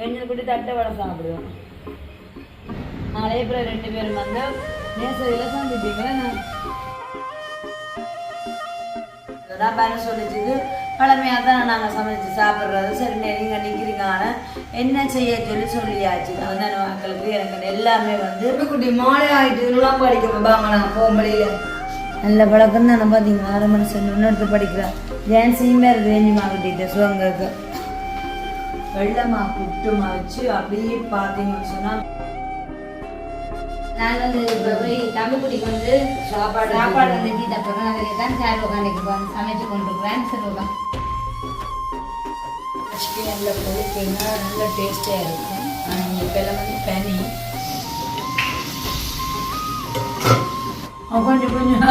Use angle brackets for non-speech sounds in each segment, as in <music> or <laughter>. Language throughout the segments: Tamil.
எண்ணெய் கூட்டி தட்டை வடை சாப்பிடுவோம் நாளைய அப்புறம் ரெண்டு பேரும் வந்து நேசரியில் சந்திப்பீங்களா நான் பண்ண சொல்லிச்சு பழமையாக தான் நாங்கள் சமைச்சு சாப்பிட்றது சரி நீங்கள் நிற்கிறீங்க ஆனால் என்ன செய்ய சொல்லி சொல்லியாச்சு அதான் மக்களுக்கு எனக்கு எல்லாமே வந்து குட்டி மாலை ஆயிட்டு இதெல்லாம் படிக்க பாங்க நான் போகும்படியில நல்ல பழக்கம் தானே பார்த்தீங்களா அரை மனுஷன் இன்னொருத்த படிக்கிறேன் ஜான்சியுமே இருக்குது வேண்டிமா கிட்ட சுவங்களுக்கு வெள்ளமா புட்டுமா வச்சு அப்படியே பார்த்தீங்கன்னு சொன்னால் நான் வந்து இப்போ போய் தம்பிக்குடிக்கு வந்து சாப்பாடு சாப்பாடு வந்து டீ தப்புறேன் அதில் தான் சேர் உட்காந்துக்கு வந்து சமைச்சு கொண்டிருக்கிறேன். சரி உட்காந்து சிக்கனில் போட்டீங்கன்னா நல்ல டேஸ்ட்டாக இருக்கும். இப்போல்லாம் வந்து பனி கொஞ்சம் கொஞ்சம்.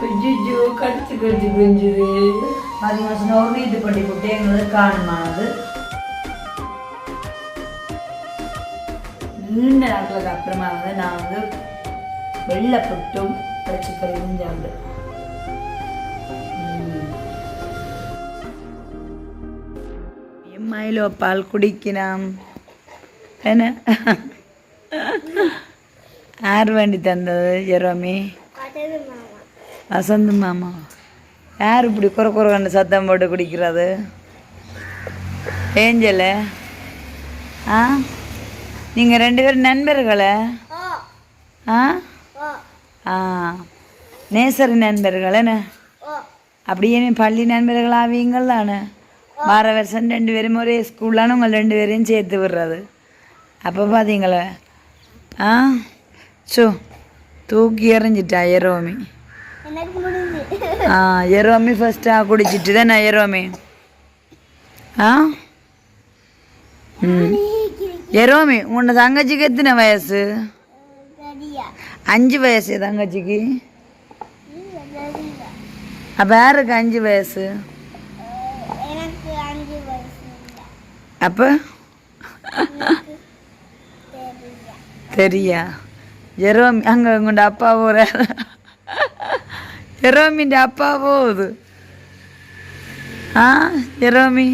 கொஞ்சோ கடிச்சு கடிச்சு கொஞ்சுது பார்த்தீங்கன்னா ஒரு இது பண்ணி போட்டு எங்களுக்கு காணுமானது நீண்ட நாட்களுக்கு அப்புறமா வந்து நான் வந்து வெள்ளை புட்டும் பச்சைக்கறியும் சாப்பிடுவேன் மயிலோ பால் குடிக்கலாம் என்ன? யார் வேண்டி தந்தது ஜெரோமி? வசந்த் மாமா. யார் இப்படி குறை குறை கண்டு சத்தம் போட்டு குடிக்கிறது? ஏஞ்சல. ஆ? நீங்கள் ரெண்டு பேரும் நண்பர்களே? ஆ. ஆ? நேசரி நண்பர்கள் என்ன அப்படியே பள்ளி நண்பர்கள் ஆவீங்கள் தானே வார வருஷம் ரெண்டு பேரும் ஒரே ஸ்கூல்லான உங்கள் ரெண்டு பேரையும் சேர்த்து விடுறது. அப்போ பார்த்தீங்களே ஆ? சோ தூக்கி எறிஞ்சிட்டா எரோமி. ஆ எரோமி ஃபஸ்ட்டாக குடிச்சிட்டு தானே எரோமி. ஆ? ம் எரோமி உன்னை தங்கச்சிக்கு எத்தனை வயசு? அஞ்சு வயசு தங்கச்சிக்கு. அப்போ யாருக்கு அஞ்சு வயசு? அப்போ? தெரியா? ஜெரோமி அங்கே உங்களோட அப்பா போகிற ஜெரோமிൻ്റെ அப்பா போகுது ஆ ஜெரோமி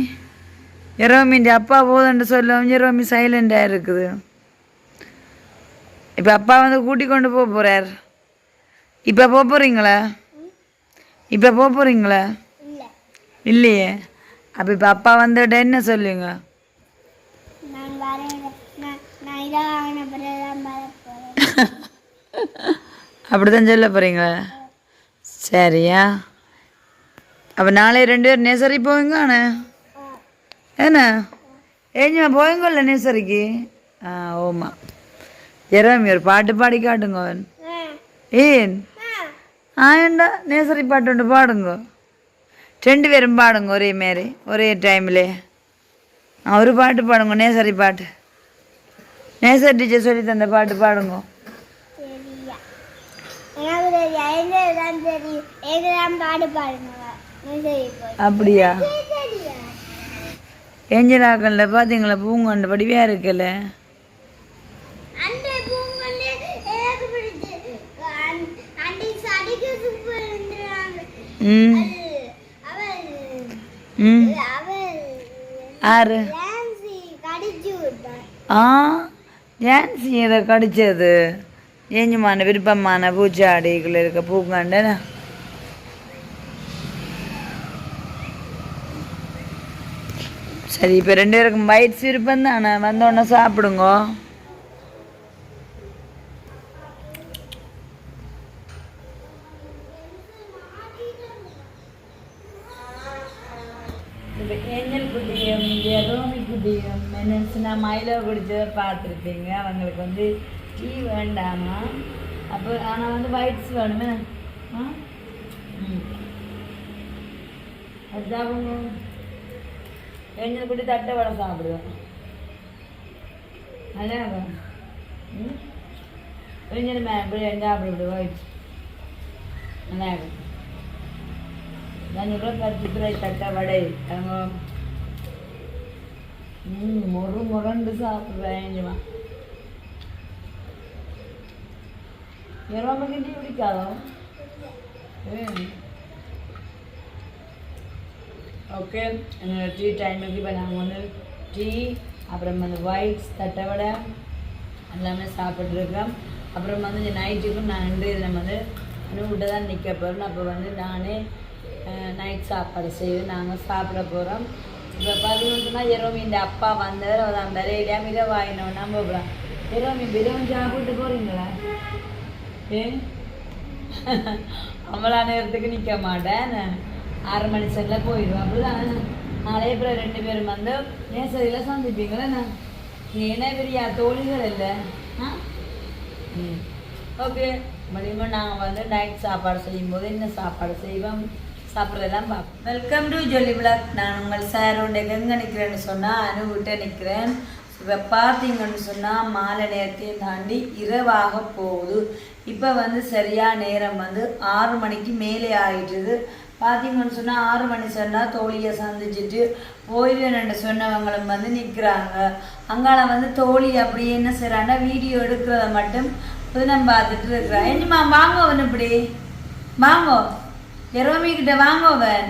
ஜெரோமிൻ്റെ அப்பா போகுதுன்னு சொல்லுவோம் ஜெரோமி சைலண்டாக இருக்குது. இப்போ அப்பா வந்து கூட்டி கொண்டு போக போகிறார் இப்போ போக போகிறீங்களா இப்போ போக போகிறீங்களா இல்லையே. அப்போ இப்போ அப்பா வந்துட்டு என்ன சொல்லுங்க? அப்படிதான் சொல்ல போகிறீங்களா சரியா? அப்போ நாளை ரெண்டு பேரும் நேசரி போவீங்க அண்ணே என்ன ஏஞ்சுமா போவீங்கல்ல நேசரிக்கு ஆ ஓமா ஜெரோமி ஒரு பாட்டு பாடி காட்டுங்க ஏன் ஆயண்டா நேசரி பாட்டு ஒன்று பாடுங்க ரெண்டு பேரும் பாடுங்க ஒரே மாரி ஒரே டைமில் ஒரு பாட்டு பாடுங்க நேசரி பாட்டு நேசர் டீச்சர் சொல்லி தந்த பாட்டு பாடுங்க அப்படியா ஏஞ்சலாக்கல்ல பார்த்தீங்களா பூங்கொண்ட படிவையாக இருக்குல்ல? ஆறு. ஆ ஜான்சி இதை கடிச்சது? ஏஞ்சுமான விருப்பமான பூச்சாடிக்குள்ள இருக்க பூங்காண்டன சரி இப்போ ரெண்டு பேருக்கும் வயிற்று விருப்பம் தானே? வந்தோடனே சாப்பிடுங்க. இப்போ ஏஞ்சல் குட்டியும் ரோமி குட்டியும் என்னச்சுன்னா மயிலோ குடிச்சதை பார்த்துருப்பீங்க? அவங்களுக்கு வந்து டீ வேண்டாமா? அப்போ ஆனால் வந்து ஒயிட்ஸ் வேணுமே. ஆ? அவங்க எங்களுக்கு தட்டவடை சாப்பிடுவேன் நல்லா ம் கொஞ்சம் மேம்படி சாப்பிடுவோம் வயிற்று நல்லா இருக்கும் ഞാനിവിടെ പരിചിത്ര തട്ടവടേ മുറു മുറുണ്ട് സാപ്പിടാ ഇറമ്മക്കിന്റെ പിടിക്കാതോ ഏ ஓகே. என்னோட டீ டைமுக்கு இப்போ நாங்கள் வந்து டீ அப்புறம் அந்த ஒயிட்ஸ் தட்டை வடை எல்லாமே சாப்பிட்ருக்கோம் அப்புறம் வந்து நைட்டுக்கும் நான் வந்து இதில் வந்து அனுகிட்ட தான் நிற்க போகிறேன் அப்போ வந்து நானே நைட் சாப்பாடு செய்து நாங்கள் சாப்பிட போகிறோம் இப்போ பார்த்தீங்கன்னா எரோமி இந்த அப்பா வந்தவர் அவர் அந்த ரேடியாக மிக வாங்கினோம் நம்ப போகிறோம் எரோமி பிரியாணி சாப்பிட்டு போகிறீங்களா ஏ? <laughs> அவ்வளோ நேரத்துக்கு நிற்க மாட்டேன். ஆறு மணி செல்லில் போயிடுவேன் அப்படிதான்? நாளே அப்புறம் ரெண்டு பேரும் வந்து நேசரியில் சந்திப்பீங்களே நான் நீ என்ன பெரிய தோழிகள் இல்லை. ஆ? ம். ஓகே. மறுபடியும் நாங்கள் வந்து நைட் சாப்பாடு செய்யும்போது என்ன சாப்பாடு செய்வோம்? சாப்பிட்றதெல்லாம் பார்ப்போம் வெல்கம் டு ஜொலி விளாக் நான் உங்கள் சாரோட எங்கே நிற்கிறேன்னு சொன்னால் அனுவிட்ட நிற்கிறேன். இப்போ பார்த்தீங்கன்னு சொன்னால் மாலை நேரத்தையும் தாண்டி இரவாக போகுது. இப்போ வந்து சரியாக நேரம் வந்து ஆறு மணிக்கு மேலே ஆகிட்டுது பார்த்தீங்கன்னு சொன்னால் ஆறு மணி சொன்னால் தோழியை சந்திச்சுட்டு ஓய்வேன்னு சொன்னவங்களும் வந்து நிற்கிறாங்க அங்கால வந்து தோழி அப்படி என்ன செய்கிறாங்கன்னா வீடியோ எடுக்கிறத மட்டும் புதினம் பார்த்துட்டு இருக்கிறான் என்னம்மா வாங்க அவன் இப்படி. வாங்கோ. எரோமி கிட்ட வாங்க அவன்.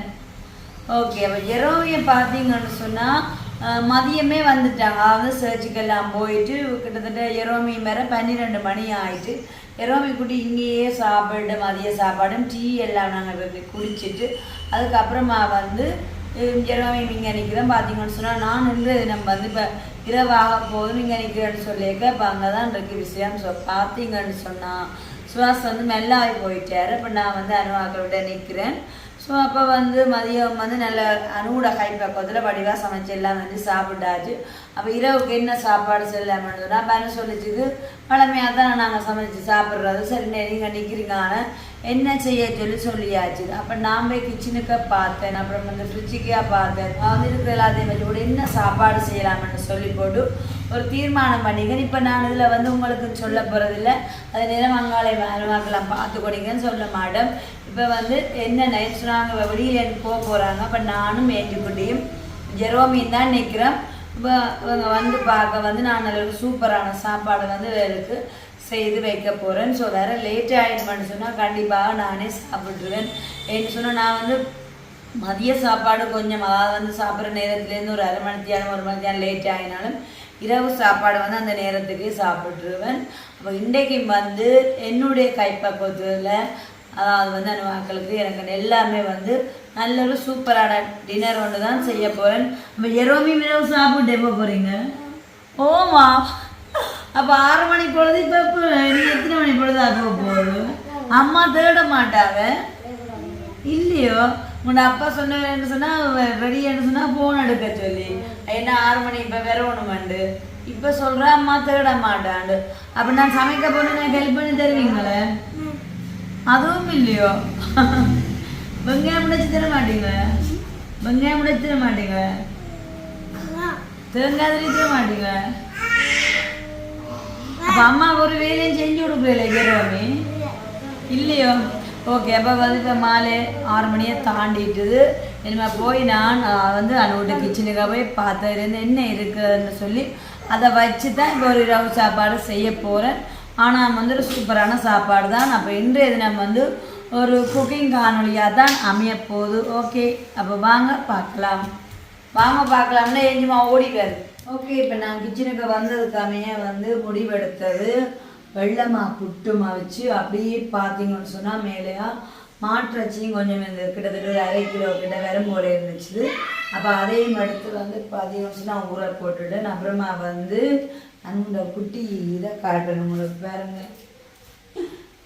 ஓகே அப்போ எரோமியை பார்த்தீங்கன்னு சொன்னால் மதியமே வந்துட்டாங்க. அதாவது சர்ச்சுக்கெல்லாம் போயிட்டு கிட்டத்தட்ட எரோமி மேலே பன்னிரெண்டு மணி ஆயிட்டு எரோமி குட்டி இங்கேயே சாப்பிட்டு மதிய சாப்பாடும் டீ எல்லாம் நாங்கள் குடிச்சிட்டு அதுக்கப்புறமா வந்து எரோமி இங்கே நிற்கிறோம். பார்த்தீங்கன்னு சொன்னால் நான் நின்று நம்ம வந்து இப்போ இரவாக போதும் இங்கே நிற்கிறேன்னு சொல்லியிருக்க இப்போ அங்கே தான் இருக்கு விஷயம். சொ பார்த்தீங்கன்னு சொன்னால் சுவாஸ் வந்து மெல்லாகி போயிட்டாரு. இப்போ நான் வந்து அனுவாக்களோட நிற்கிறேன். ஸோ அப்போ வந்து மதியம் வந்து நல்ல அணுவோட கை பக்கத்தில் வடிவாக சமைச்சு எல்லாம் வந்து சாப்பிட்டாச்சு. அப்போ இரவுக்கு என்ன சாப்பாடு செல்லாமன்னு சொன்னால் அப்போ என்ன பழமையாக தான் நாங்கள் சமைச்சு சாப்பிட்றது. சரி நீங்கள் நிற்கிறீங்க ஆனால் என்ன செய்ய சொல்லி சொல்லியாச்சு. அப்போ நான் போய் கிச்சனுக்கு பார்த்தேன். அப்புறம் வந்து ஃப்ரிட்ஜுக்கே பார்த்தேன். வந்து இருக்கிற எல்லாத்தையும் வச்சு கூட என்ன சாப்பாடு செய்யலாம்னு சொல்லி போட்டு ஒரு தீர்மானம் பண்ணிக்கணும் இப்போ நான் இதில் வந்து உங்களுக்கு சொல்ல போகிறதில்ல அது நேரம் மங்காளை பார்த்து கொடுங்கன்னு சொல்ல மாட்டேன். இப்போ வந்து என்ன நைட் சொன்னாங்க வெளியில் எனக்கு போக போகிறாங்க அப்போ நானும் ஏற்றுக்குட்டியும் ஜெரோமியும் தான் நிற்கிறேன் இப்போ இவங்க வந்து பார்க்க வந்து நான் நல்ல ஒரு சூப்பரான சாப்பாடு வந்து வேலுக்கு செய்து வைக்க போகிறேன் ஸோ வேறு லேட் ஆகிடுமான்னு சொன்னால் கண்டிப்பாக நானே சாப்பிட்ருவேன் என்ன சொன்னால் நான் வந்து மதிய சாப்பாடு கொஞ்சம் அதாவது வந்து சாப்பிட்ற நேரத்துலேருந்து ஒரு அரை மணி நேரம் ஒரு மணி நேரம் லேட் ஆகினாலும் இரவு சாப்பாடு வந்து அந்த நேரத்துக்கு சாப்பிட்ருவேன் அப்போ இன்றைக்கு வந்து என்னுடைய கைப்பக்குவத்தில் அதாவது வந்து அந்த மக்களுக்கு எனக்கு எல்லாமே வந்து நல்ல ஒரு சூப்பரான டின்னர் ஒன்று தான் செய்ய போகிறேன் நம்ம எரோமி இரவு சாப்பிட்டு எப்போ போகிறீங்க ஓமா அப்போ ஆறு மணி பொழுது இப்போ எத்தனை மணி பொழுது அப்போ போகுது அம்மா தேட மாட்டாங்க இல்லையோ. உன்னோட அப்பா சொன்னேன்னு சொன்னால் ரெடியான்னு சொன்னால் ஃபோன் எடுக்க சொல்லி. என்ன ஆறு மணி இப்போ வேற ஒன்று இப்போ சொல்கிறேன் அம்மா தேட மாட்டாண்டு. அப்போ நான் சமைக்க போனேன் எனக்கு ஹெல்ப் பண்ணி தருவீங்களே? அதுவும் இல்லையோ? வெங்காயம் முடிச்சு தர மாட்டீங்க வெங்காயம் முடிச்சு தர மாட்டீங்க தேங்காய் தர மாட்டீங்க அப்போ அம்மா ஒரு வேலையும் செஞ்சு கொடுக்குறீங்களே கேரவாமி இல்லையோ? ஓகே அப்போ வந்து இப்போ மாலை ஆறு மணியை தாண்டிட்டுது. இனிமே போய் நான் வந்து வந்து வீட்டு கிச்சனுக்காக போய் பார்த்துருந்து என்ன இருக்குதுன்னு சொல்லி அதை வச்சு தான் இப்போ ஒரு இரவு சாப்பாடு செய்ய போகிறேன் ஆனால் வந்து ஒரு சூப்பரான சாப்பாடு தான். அப்போ இன்றைய தினம் வந்து ஒரு குக்கிங் காணொலியாக தான் அமையப்போகுது. ஓகே அப்போ வாங்க பார்க்கலாம். வாங்க பார்க்கலாம்னா எஞ்சுமா ஓடிவார் ஓகே இப்போ நான் கிச்சனுக்கு வந்ததுக்காமையே வந்து முடிவெடுத்தது. வெள்ளமாக புட்டுமா வச்சு அப்படியே பார்த்தீங்கன்னு சொன்னால் மேலேயா மாற்றச்சியும் கொஞ்சம் இந்த கிட்டத்தட்ட ஒரு அரை கிலோ கிட்ட வெறும் போல இருந்துச்சு. அப்போ அதையும் எடுத்து வந்து பார்த்தீங்கன்னு சொன்னால் ஊற போட்டுவிட்டேன் அப்புறமா வந்து அந்த குட்டி இதை காட்டணும் உங்களுக்கு பாருங்க.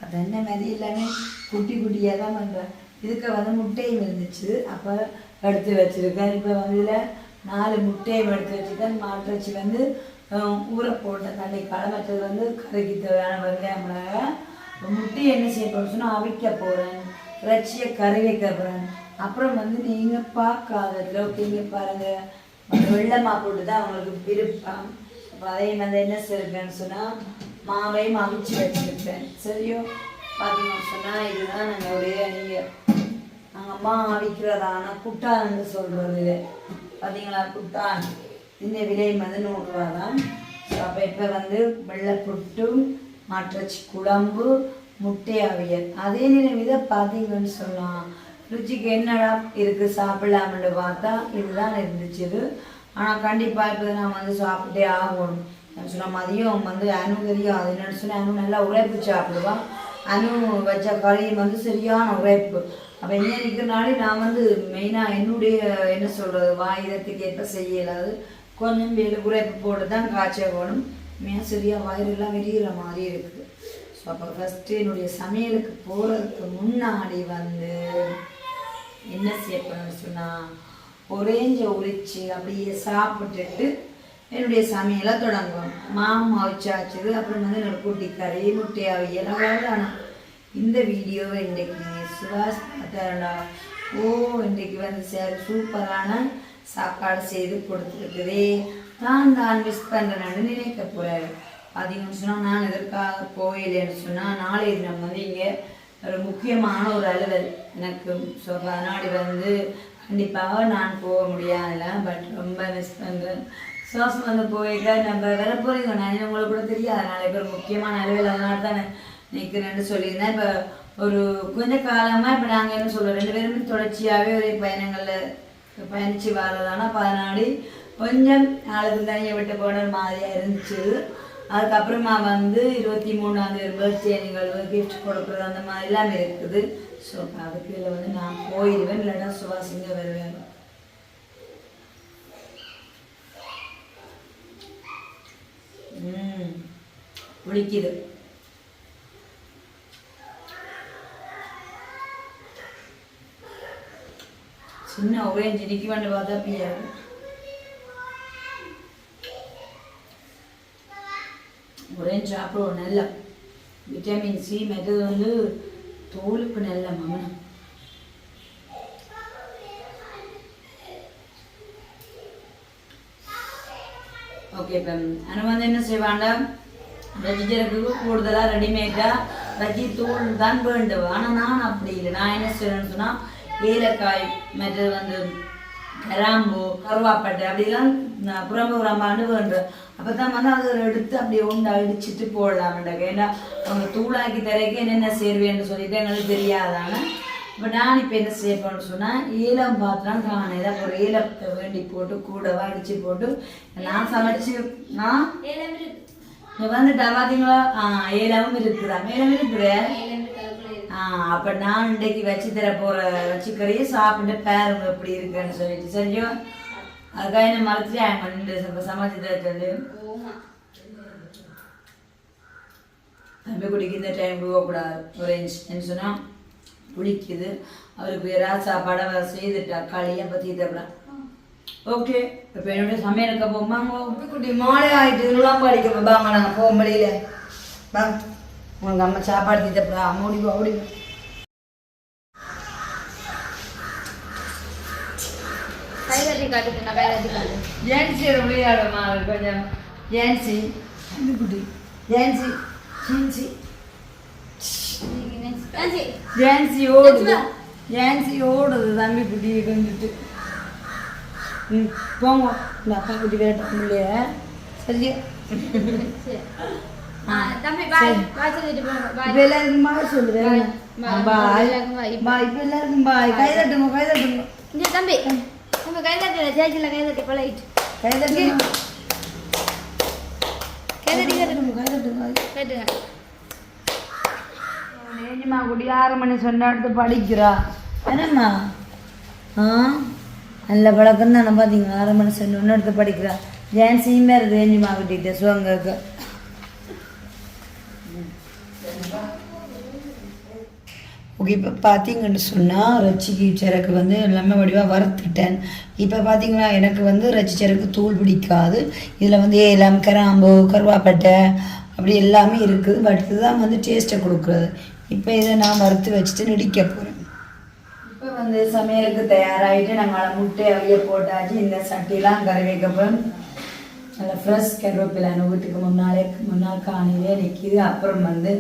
அது என்ன மாதிரி எல்லாமே குட்டி குட்டியாக தான் பண்ணுறேன் இதுக்கு வந்து முட்டையும் இருந்துச்சு. அப்போ எடுத்து வச்சுருக்கேன். இப்போ வந்து இதில் நாலு முட்டையும் எடுத்து வச்சுருக்கேன். மாட்டுறச்சி வந்து ஊரை ஊற போட்ட தண்ணி மற்றது வந்து கறிக்கு தேவையான வெங்காயம் மிளகாய் இப்போ முட்டையை என்ன செய்ய போகிறேன் சொன்னால் அவிக்க போகிறேன் இறைச்சியை கறி வைக்க போகிறேன் அப்புறம் வந்து நீங்கள் பார்க்காததுல ஓகேங்க பாருங்கள் வெள்ளமாக போட்டு தான் அவங்களுக்கு விருப்பம். அப்போ அதையும் வந்து என்ன செய்யிருக்கேன்னு சொன்னால் மாவையும் அவிச்சு வச்சுருப்பேன். சரியோ? பார்த்தீங்கன்னு சொன்னால் இதுதான் எங்களுடைய நீங்கள் நாங்கள் அம்மா அவிக்கிறதான குட்டான்னு சொல்கிறது பார்த்தீங்களா குட்டான் இந்த விலை வந்து நூறுரூவா தான் ஸோ அப்போ இப்போ வந்து வெள்ளை புட்டு மாற்றச்சி குழம்பு முட்டை அவியல். அதே நிலம் இதை பார்த்தீங்கன்னு சொல்லலாம் ருச்சிக்கு என்னடா இருக்கு சாப்பிடலாம்னு பார்த்தா இதுதான் இருந்துச்சு. ஆனால் கண்டிப்பாக இப்போ நான் வந்து சாப்பிட்டே ஆகணும். சொன்னால் மதியம் வந்து அனு தெரியும். அது என்னென்னு சொன்னால் அனு நல்லா உழைப்பு சாப்பிடுவான் அனு வச்ச கறி வந்து சரியான உழைப்பு. அப்போ இங்கே இருக்கிறனாலே நான் வந்து மெயினாக என்னுடைய என்ன சொல்கிறது வாயுதத்துக்கு ஏற்ப செய்யலாது கொஞ்சம் வெளி உழைப்பு போட்டு தான் காய்ச்ச வேணும். மேன் சரியாக வயிறெல்லாம் விரிகிற மாதிரி இருக்குது ஸோ அப்போ ஃபஸ்ட்டு என்னுடைய சமையலுக்கு போகிறதுக்கு முன்னாடி வந்து என்ன செய்ய சொன்னால் ஒரேஞ்ச உரிச்சு அப்படியே சாப்பிட்டுட்டு என்னுடைய சமையலை தொடங்கும் மாமா வச்சாச்சு அப்புறம் வந்து என்னோட கூட்டிக்காரி கறி முட்டை அவியல் இந்த வீடியோவை இன்றைக்கு சுபாஷ் பார்த்தாருடா ஓ இன்றைக்கு வந்து சார் சூப்பரான சாப்பாடு செய்து கொடுத்துருக்குதே. நான் தான் மிஸ் பண்ணுறேன்னு நினைக்க போகிறாரு பார்த்தீங்கன்னு சொன்னால் நான் எதற்காக போயிலேன்னு சொன்னால் நாளைய நம்ம வந்து இங்கே ஒரு முக்கியமான ஒரு அலுவல். எனக்கு ஸோ அதனாடி வந்து கண்டிப்பாக நான் போக முடியாதுல பட் ரொம்ப மிஸ் பண்ணுறேன் சுவாசம் வந்து போயிட்டா நம்ம வேற போகிறீங்க நான் உங்களுக்கு கூட தெரியாது. நாளைக்கு ஒரு முக்கியமான அளவில் அதனால தான் நிற்கிறேன்னு சொல்லியிருந்தேன். இப்போ ஒரு கொஞ்ச காலமாக இப்போ நாங்கள் என்ன சொல்கிறோம் ரெண்டு பேருமே தொடர்ச்சியாகவே ஒரே பயணங்களில் பயணித்து வரதானா பதினாடி கொஞ்சம் நாளுக்கு தனியை விட்டு போன மாதிரியாக இருந்துச்சு. அதுக்கப்புறமா வந்து இருபத்தி மூணாந்தேதி பர்த்டே நிகழ்வு கிஃப்ட் கொடுக்குறது அந்த மாதிரிலாம் இருக்குது. ஸோ அதுக்கு இதில் வந்து நான் போயிடுவேன் இல்லைன்னா சுவாசிங்க வருவேன். ம் பிடிக்குது சின்ன ஒரேஞ்சு நிற்க வேண்டிய பார்த்தா பிரியாது ஒரேஞ்சு சாப்பிடுவோம் நல்லா. விட்டமின் சி மெத்தது வந்து தோலுக்கு நல்ல மமனம் ஓகே இப்போ ஆனால் வந்து என்ன செய்வாண்டா வெஜிடபிளுக்கு கூடுதலாக ரெடிமேடாக வெஜ்ஜி தூள் தான் வேண்டும் ஆனால் நான் அப்படி இல்லை. நான் என்ன செய்வேன்னு சொன்னால் ஏலக்காய் மற்றது வந்து கிராம்பு கருவாப்பட்டை அப்படிலாம் புறம்பு புறம்பாண்டு வேண்டும் அப்போ தான் வந்து அதை எடுத்து அப்படியே உண்டு அடிச்சுட்டு போடலாம்டாங்க ஏன்னா அவங்க தூளாக்கி தரைக்கு என்னென்ன சேர்வேன்னு சொல்லிட்டு எங்களுக்கு தெரியாதான இப்போ நான் இப்போ என்ன செய்ய போறேன்னு சொன்னால் ஏலம் பாத்திரம் காணும் ஏதாவது ஒரு ஏலத்தை வேண்டி போட்டு கூடவா அடிச்சு போட்டு நான் சமைச்சு நான் வந்துட்டா பாத்தீங்களா? ஆ ஏலமும் இருக்குதா. மேலும் இருக்குதே. அப்ப நான் இன்றைக்கு வச்சு தர போற வச்சுக்கறியே சாப்பிட்டு பாருங்க எப்படி இருக்குன்னு சொல்லிட்டு சரியோ? அதுக்காக என்ன மறைச்சு ஆன் பண்ணிட்டு சமைச்சு தர சொல்லு. தம்பி குடிக்கு இந்த டைம் போகக்கூடாது. ஒரு இன்ச் சொன்னா குளிக்குது அவருக்கு வேற சாப்பாடை அவ செய்துட்டா களியை பற்றி தரலாம் ஓகே இப்போ என்னுடைய சமையலுக்கு போமாங்க குட்டி மாலை ஆயிட்டு நுழாம்பு அடிக்க பாங்க நாங்கள் போக முடியல வாங்க உங்க அம்மா சாப்பாடு தீத்தப்படா முடிவா முடிவு கை தட்டி காட்டுது நான் கை தட்டி காட்டு ஜான்சியோட விளையாடுமா கொஞ்சம் ஜான்சி குட்டி ஜான்சி ஜான்சி ஜான்சி ஓடுது. ஜான்சி ஓடுது தம்பி குட்டி வந்துட்டு ம் போங்க. இந்த அப்பா குட்டி விளையாட்ட முடியல சரியா? தம்பி பாய் பாய் சொல்லிட்டு போங்க பாய் இப்போ எல்லாருக்கும் பாய் சொல்லுறேன் Bye. பாய். பாய் இப்போ எல்லாருக்கும் பாய் கை தட்டுங்க கை தட்டுங்க. இங்க தம்பி உங்க கை தட்டல சேச்சில கை தட்டி பழகிட்டு கை தட்டுங்க. கை தட்டி கை தட்டி. கை தட்டுங்க. கேட்டுங்க ஏஞ்சிமா குடி ஆறு மணி சொன்ன எடுத்து படிக்கிறா. என்னம்மா? ஆ? நல்ல பழக்கம் தானே பார்த்தீங்களா ஆறு மணி சொன்ன ஒன்று எடுத்து படிக்கிறா. ஜான்சியுமே இருக்குது ஏஞ்சிமா குட்டிகிட்ட சுவங்களுக்கு ஓகே இப்போ பார்த்தீங்கன்னு சொன்னால் ரச்சிக்கு சரக்கு வந்து எல்லாமே வடிவாக வறுத்துட்டேன். இப்போ பார்த்தீங்களா எனக்கு வந்து ரச்சி சரக்கு தூள் பிடிக்காது. இதில் வந்து ஏலம் கிராம்பு கருவாப்பட்டை அப்படி எல்லாமே இருக்குது. பட் இதுதான் வந்து டேஸ்ட்டை கொடுக்குறது. இப்போ இதை நான் வறுத்து வச்சுட்டு நடிக்க போகிறேன் இப்போ வந்து சமையலுக்கு தயாராகிட்டு நாங்கள் முட்டை அவிய போட்டாச்சு. இந்த சட்டிலாம் கறி வைக்க போகிறோம் நல்ல ஃப்ரெஷ் கருவேப்பிலை வீட்டுக்கு முன்னாலே முன்னால் காணிலே நிற்கிது அப்புறம் வந்து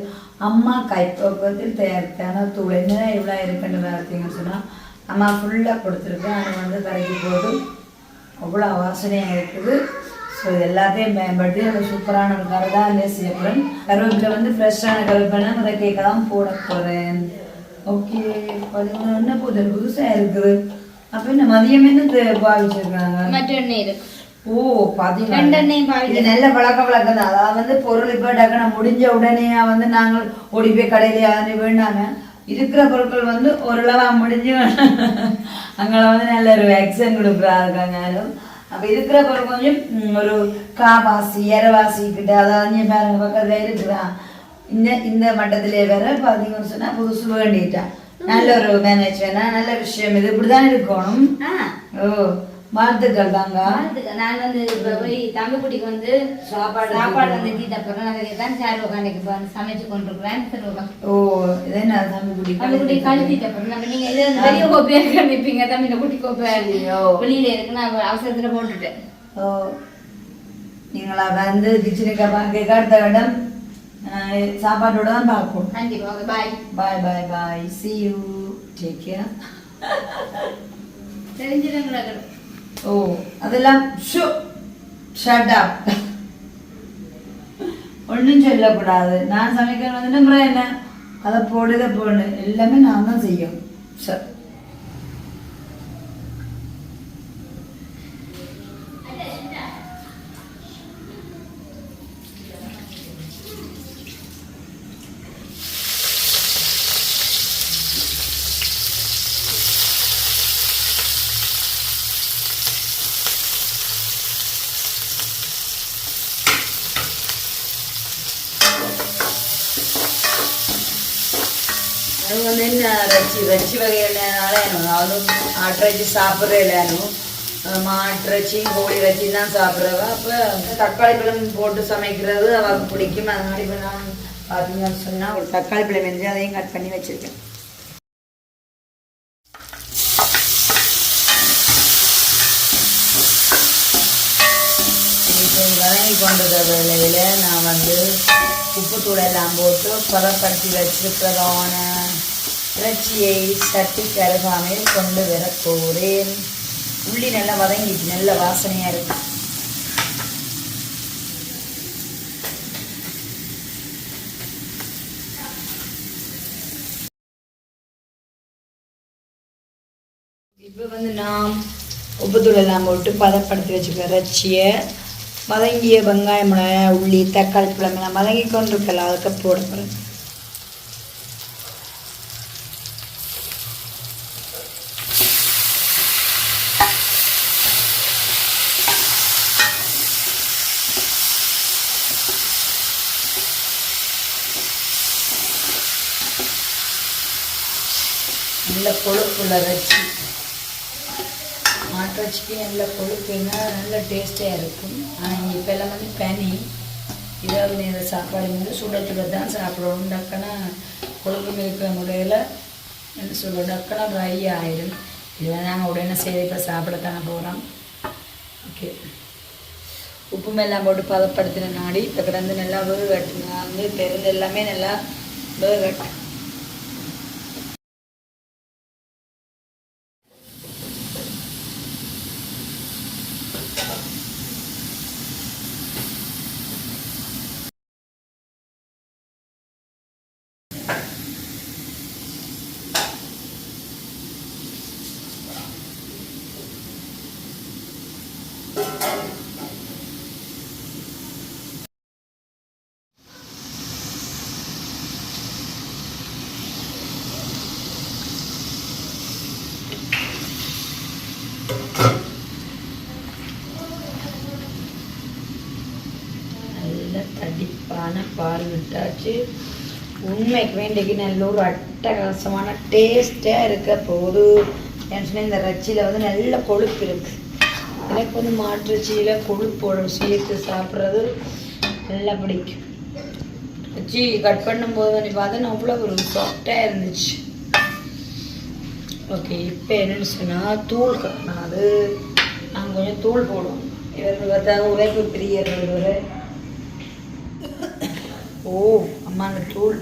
அம்மா கைப்பக்குவத்தில் தயாரித்தான தூள். என்ன இவ்வளோ இருக்குன்னு பார்த்தீங்கன்னு சொன்னால் அம்மா ஃபுல்லாக கொடுத்துருக்கேன் அது வந்து கரைக்கு போட்டு அவ்வளோ வாசனையாக இருக்குது. ஸோ இது எல்லாத்தையும் பயன்படுத்தி ஒரு சூப்பரான ஒரு கரை தான் செய்ய கருவேப்பிலை வந்து ஃப்ரெஷ்ஷான கருவேப்பிலை முறை கேட்க தான் போட போகிறேன் ஓகே பதினொன்று என்ன புதுசாக இருக்குது? அப்போ என்ன மதியம் என்ன பாவிச்சிருக்காங்க? மற்ற இருக்கு ஓ எண்ணெயும் இது நல்ல பழக்க வழக்கம் தான் அதாவது வந்து பொருள் இப்போ டக்குனு முடிஞ்ச உடனே வந்து நாங்கள் ஓடி போய் கடையில யாரும் வேண்டாங்க. இருக்கிற பொருட்கள் வந்து ஓரளவா முடிஞ்சு <laughs> அங்கே வந்து நல்ல ஒரு வேக்சின் கொடுக்குறாங்க யாரும் அப்போ இருக்கிற பொருள் கொஞ்சம் ஒரு காவாசி இரவாசி கிட்ட அதாவது பாருங்க பக்கத்துல இருக்குதான் இந்த இந்த மட்டத்திலே வேற பார்த்தீங்கன்னு சொன்னா புதுசு வேண்டிட்டான் நல்ல ஒரு மேனேஜ்மெண்ட் நல்ல விஷயம். இது இப்படிதான் இருக்கணும். ஓ. வாழ்த்துக்கள் தாங்க. நான் வந்து இப்ப போய் தம்பிக்குட்டிக்கு வந்து சாப்பாடு சாப்பாடு வந்து தீட்ட போறேன் அதுக்கு தான் சார் உட்காந்துக்கு சமைச்சு கொண்டிருக்கிறேன் ஓ இது என்ன தம்பி குடி தம்பிக்குட்டி கழுத்திட்ட போறேன் நம்ம நீங்க இது பெரிய கோப்பையா காமிப்பீங்க தம்பி இந்த குட்டி கோப்பை. வெளியில இருக்கு. நான் அவசரத்துல போட்டுட்டேன். ஓ நீங்களா வந்து கிச்சனுக்கு பார்க்க அடுத்த இடம் சாப்பாட்டோட தான் பார்ப்போம். கண்டிப்பா. Bye bye bye bye see you take care தெரிஞ்சிருங்க ஓ அதெல்லாம் ஷோ ஷட் அப் ஒன்றும் சொல்லக்கூடாது நான் சமைக்கிற வந்துட்டு அப்புறம் என்ன அதை போடு இதை போடு எல்லாமே நான் தான் செய்யும் சார் அது வந்து என்ன ரச்சி ரச்சி வகையிலனால அதுவும் ஆட்டிறச்சி சாப்பிட்ற இல்லைனும் கோழி ரச்சி தான் சாப்பிட்றவ அப்போ தக்காளி பழம் போட்டு சமைக்கிறது அவளுக்கு பிடிக்கும் அதனால இப்போ நான் பார்த்தீங்கன்னு சொன்னால் ஒரு தக்காளி பழம் வெஞ்சு அதையும் கட் பண்ணி வச்சுருக்கேன் வதங்கி கொண்டத வேலையில் நான் வந்து உப்புத்தூள் எல்லாம் போட்டு பதப்படுத்தி வச்சுருக்கிறதான இறைச்சியை தட்டி கருகாமையில் கொண்டு வர போகிறேன். உள்ளி நல்லா வதங்கிட்டு நல்ல வாசனையாக இருக்கு. இப்போ வந்து நான் உப்புத்தூள் எல்லாம் போட்டு பதப்படுத்தி வச்சுக்க இறைச்சியை. வதங்கிய வெங்காயம் மிளகாய் உள்ளி தக்காளி பழம் எல்லாம் வதங்கி கொண்டிருக்கலாம். அதுக்கு போட போகிறேன் நல்ல கொழுப்புள்ள இறைச்சி மாட்டிறச்சிக்கு நல்ல கொழுப்புன்னா நல்ல டேஸ்டியாக இருக்கும். ஆனால் இப்போ எல்லாம் வந்து பனி. இரவு நேர சாப்பாடு வந்து சுட சுட தான் சாப்பிடணும். டக்குனா கொழுப்பு இருக்கிற முறையில் என்ன சொல்ல டக்குனா ட்ரை ஆயிடும் இதில் நாங்கள் உடனே சரி இப்போ சாப்பிடத்தானே போகிறோம் ஓகே உப்பு எல்லாம் போட்டு பதப்படுத்தின நாடி இப்போ கிடந்து நல்லா வேகட்டு நான் வந்து பெருந்து எல்லாமே நல்லா வேகட்டு நல்ல தடிப்பான பால் வச்சு உண்மைக்கு வேண்டிக்கு நல்ல ஒரு அட்டகாசமான டேஸ்ட்டாக இருக்க போது. ஏன்னு இந்த ரச்சியில் வந்து நல்ல கொழுப்பு இருக்கு. எனக்கு வந்து மாற்றுச்சியில் கொழுப்போட சேர்த்து சாப்பிட்றது நல்லா பிடிக்கும். ரச்சி கட் பண்ணும்போது வந்து பார்த்தா அவ்வளோ ஒரு சாஃப்டாக இருந்துச்சு. ஓகே இப்போ என்னென்னு சொன்னால் தூள் கட்டினா அது நாங்கள் கொஞ்சம் தூள் போடுவோம். இவர் பார்த்தா உழைப்பு பிரியர் இவர் ஓ அம்மா அந்த தூள்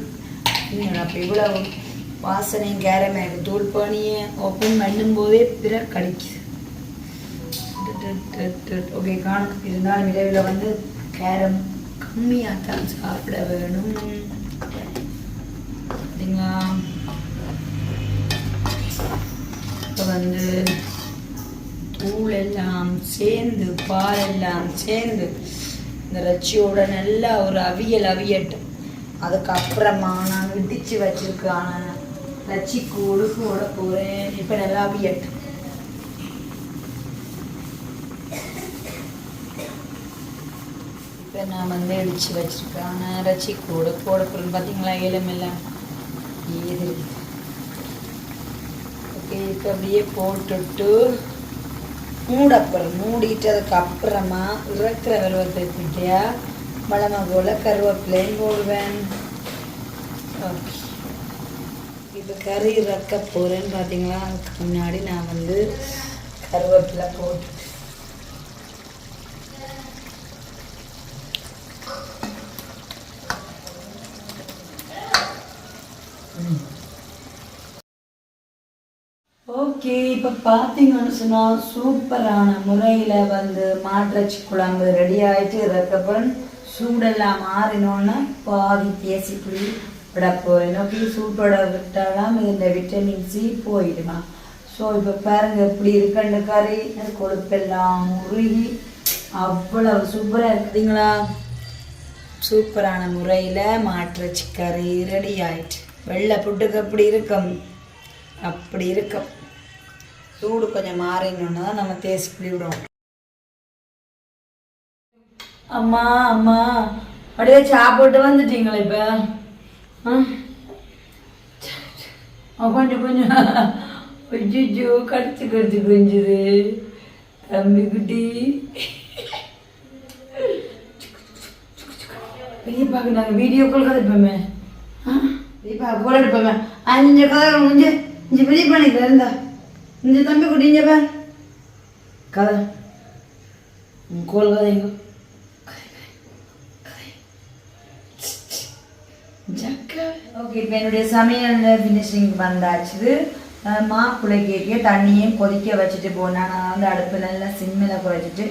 அப்போ இவ்வளவு வாசனையும் கேரமே எனக்கு தூள் பணியை ஓப்பன் பண்ணும்போதே பிற கடிக்குது. ஓகே காணும் இருந்தாலும் விரைவில் வந்து கேரம் கம்மியாக தான் சாப்பிட வேணும். பார்த்தீங்களா இப்போ வந்து தூள் எல்லாம் சேர்ந்து பால் எல்லாம் சேர்ந்து இந்த ரச்சியோட நல்லா ஒரு அவியல் அவியட்டும். அதுக்கப்புறமா நான் விடிச்சு வச்சிருக்கான ரச்சி கூடு கூட போகிறேன் இப்போ நல்லா அவியட்டும். இப்போ நான் வந்து இடிச்சு வச்சிருக்கான ரச்சி கூட போட போகிறேன் பார்த்தீங்களா எலுமெல்லாம் ஏது? ஓகே இப்போ அப்படியே போட்டுட்டு மூடப்புறம் மூடிட்டதுக்கு அப்புறமா இறக்குற வெல்வத்தை குட்டியா வளமை போல் கருவேப்பிலையும் போடுவேன். ஓகே இப்போ கறி இறக்க போகிறேன்னு பார்த்தீங்களா? அதுக்கு முன்னாடி நான் வந்து கருவேப்பிலை போட்டு ஓகே இப்போ பார்த்தீங்கன்னு சொன்னால் சூப்பரான முறையில் வந்து மாற்றச்சி குழம்பு ரெடி ஆகிட்டு அதுக்கப்புறம் சூடெல்லாம் மாறினோன்னே பாதி தேசிப்புளி விட போகிறேன் ஓகே சூட்டோட விட்டாலாம் இந்த விட்டமின் சி போயிடுமா? ஸோ இப்போ பாருங்க இப்படி இருக்குன்னு கறி கொழுப்பெல்லாம் உருகி அவ்வளவு சூப்பராக இருக்குதுங்களா சூப்பரான முறையில் மாற்றச்சி கறி ரெடி ஆயிட்டு. வெள்ளை புட்டுக்கு அப்படி இருக்கும். அப்படி இருக்கும். சூடு கொஞ்சம் மாறினோன்னு தான் நம்ம தேசி புளி விடுவோம் அம்மா அம்மா. அப்படியே சாப்பிட்டு வந்துட்டீங்களா இப்போ. கொஞ்சம் கொஞ்சம். கொஞ்சோ கடிச்சு கடிச்சு கொஞ்சுது தம்பி குட்டி. பெரியப்பாக்கு நாங்கள் வீடியோ கால் கதைப்போமே ஆ? பெரியப்பா போல எடுப்போமே அஞ்சு கதை முடிஞ்சு இஞ்சி பெரியப்பா இருந்தா இந்த தம்பி குட்டி இங்கே கதை. உன் கோல் கதை எங்க ஓகே இப்போ என்னுடைய சமையல் ஃபினிஷிங் வந்தாச்சு. மாப்பிள்ளை கேட்க தண்ணியும் கொதிக்க வச்சுட்டு போனேன் நான் வந்து அடுப்பு நல்லா சிம்மில் குறைச்சிட்டு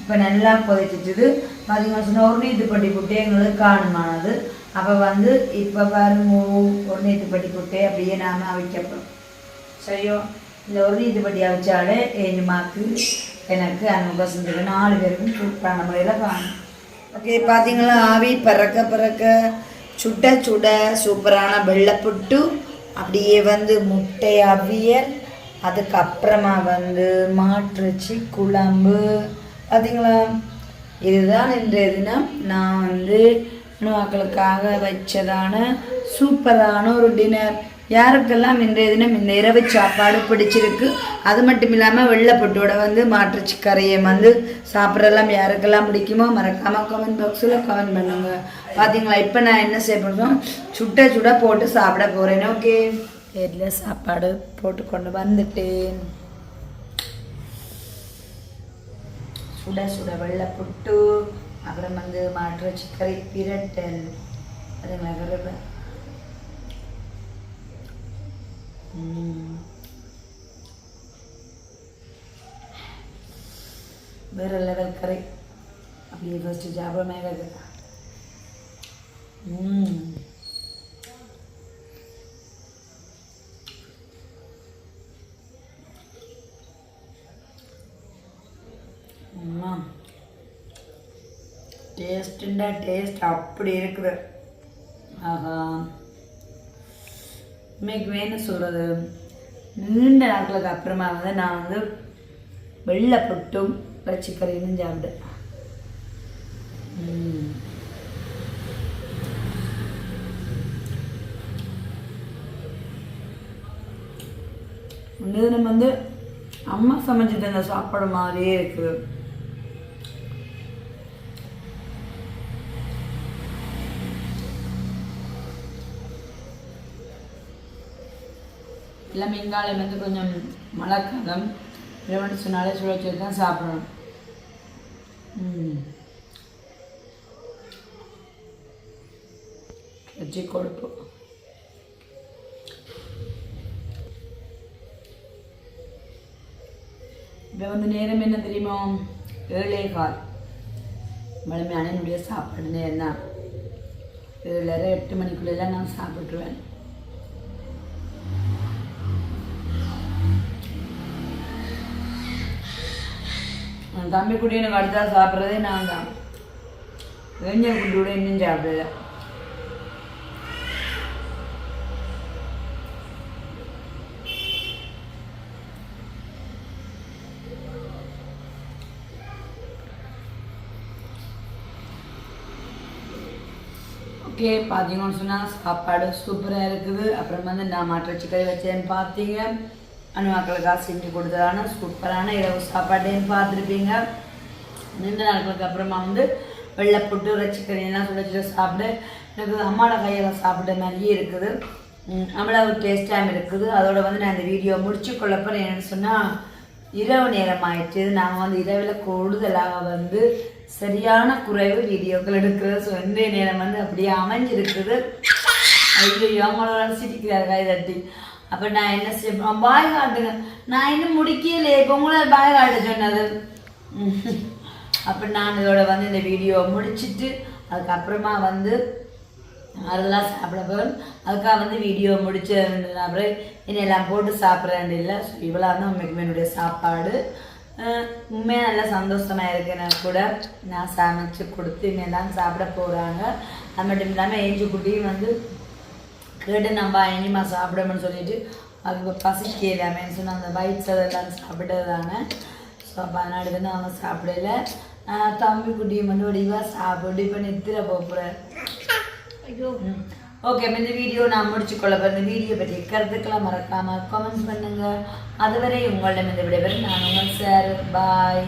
இப்போ நல்லா கொதிச்சிட்டுது. பார்த்தீங்கன்னா சொன்னால் ஒரு நீத்து பட்டி எங்களுக்கு காணுமானது. அப்போ வந்து இப்போ பாருங்க ஒரு நீத்து பட்டி அப்படியே நாம அவிக்கப்படும் சரியோ? இந்த ஒரு நீத்து வச்சாலே அவிச்சாலே ஏழு மாக்கு எனக்கு அனுபவ செஞ்சது நாலு பேருக்கும் சூப்பரான முறையில் காணும். ஓகே பார்த்தீங்களா ஆவி பறக்க பறக்க சுட சுட சூப்பரான வெள்ளைப்புட்டு அப்படியே வந்து முட்டை அவியல் அதுக்கப்புறமா வந்து மாற்றுச்சி குழம்பு. பார்த்தீங்களா இதுதான் இன்றைய தினம். நான் வந்து மக்களுக்காக வச்சதான சூப்பரான ஒரு டின்னர். யாருக்கெல்லாம் இன்றைய தினம் இந்த இரவு சாப்பாடு பிடிச்சிருக்கு அது மட்டும் இல்லாமல் வெள்ளைப்பட்டோட வந்து மாற்றுச்சி கரையை வந்து சாப்பிட்றதெல்லாம் யாருக்கெல்லாம் பிடிக்குமோ மறக்காமல் கமெண்ட் பாக்ஸில் கமெண்ட் பண்ணுங்க. பார்த்தீங்களா இப்போ நான் என்ன செய்ய போகிறோம் சுட்ட சுட போட்டு சாப்பிட போகிறேன் ஓகே வீட்டில் சாப்பாடு போட்டு கொண்டு வந்துட்டேன். சுட சுட வெள்ளை புட்டு அப்புறம் வந்து மாட்டுறச்சி சிக்கரை பிரட்டல். அதுங்களா ம். வேற லெவல் கரை. அப்படியே ஃபஸ்ட்டு சாப்பிட மேக ம் mm. அம்மா. டேஸ்ட்டுண்டா டேஸ்ட் அப்படி இருக்குது. ஆஹா. இன்னைக்கு வேணும் சொல்கிறது நீண்ட நாட்களுக்கு அப்புறமா வந்து நான் வந்து வெள்ளை புட்டும் பச்சைக்கறியும் சாப்பிட்டேன். ம். நம்ம வந்து அம்மா சமைச்சு தந்த சாப்பாடு மாதிரியே இருக்குது. இல்லை இங்காலம் வந்து கொஞ்சம் மழைக்காலம். இருபது சொன்னாலே சுழ வச்சு தான் சாப்பிடணும். ம். வச்சு கொழுப்பு. இப்போ வந்து நேரம் என்ன தெரியுமா? ஏழே கால். வலிமையான என்னுடைய சாப்பாடு நேரம் தான். ஏழரை எட்டு மணிக்குள்ளெல்லாம் நான் சாப்பிட்ருவேன் தம்பி குட்டியனுக்கு அடுத்தா சாப்பிட்றதே நான் தான். இளைஞர் குட்டி கூட இன்னும் சாப்பிடல. ஓகே பார்த்தீங்கன்னு சொன்னால் சாப்பாடு சூப்பராக இருக்குது. அப்புறம் வந்து நான் மாற்ற சிக்கன் வச்சேன்னு பார்த்தீங்க அனுமாக்களுக்காக செஞ்சு கொடுத்ததான சூப்பரான இரவு சாப்பாட்டையும் பார்த்துருப்பீங்க. நீண்ட நாட்களுக்கு அப்புறமா வந்து வெள்ளை புட்டு ரச்சிக்கறி எல்லாம் சுட சுட சாப்பிட்டு எனக்கு அம்மாவோட கையில் சாப்பிட்ட மாதிரியே இருக்குது. ம், அவ்வளவு டேஸ்ட்டாக இருக்குது. அதோட வந்து நான் இந்த வீடியோ முடிச்சு கொள்ளப்போ என்னென்னு சொன்னால் இரவு நேரம் ஆயிடுச்சு. நாங்கள் வந்து இரவில் கூடுதலாக வந்து சரியான குறைவு வீடியோக்கள் எடுக்கிறது. ஸோ இன்றைய நேரம் வந்து அப்படியே அமைஞ்சிருக்குது. ஐயோ அவங்களோட சிரிக்கிறார் கை தட்டி அப்போ நான் என்ன செய்ய பாய் காட்டுங்க நான் இன்னும் முடிக்கலையே இப்போ உங்களை பாய் காட்ட சொன்னது அப்போ நான் இதோட வந்து இந்த வீடியோ முடிச்சிட்டு அதுக்கப்புறமா வந்து அதெல்லாம் சாப்பிட போகிறோம் அதுக்காக வந்து வீடியோ முடிச்சு அப்புறம் என்னெல்லாம் போட்டு சாப்பிட்றேன் இல்லை ஸோ இவ்வளோ தான் உண்மைக்குமே என்னுடைய சாப்பாடு உண்மையாக நல்லா சந்தோஷமாக இருக்கேன்னு கூட நான் சமைச்சு கொடுத்து இன்னெல்லாம் சாப்பிட போகிறாங்க அது மட்டும் இல்லாமல் ஏஞ்சி குட்டியும் வந்து கேட்டு நம்ம இனிமா சாப்பிடணும்னு சொல்லிட்டு அதுக்கு இப்போ பசிக்கலாமேன்னு சொன்ன அந்த பைட்ஸ் அதெல்லாம் சாப்பிட்டது தானே ஸோ அப்போ அதனால வந்து அவங்க சாப்பிடல. தம்பி குட்டியும் வந்து வடிவாக சாப்பிட்டு இப்போ நித்திர போகிறேன் ஓகே அப்ப இந்த வீடியோ நான் முடிச்சுக்கொள்ள போகிறேன் இந்த வீடியோ பற்றி கருத்துக்கெல்லாம் மறக்காமல் கமெண்ட்ஸ் பண்ணுங்க. அதுவரை உங்களிடம் இந்த விடைபெறும். நான் உங்கள் சார். பாய்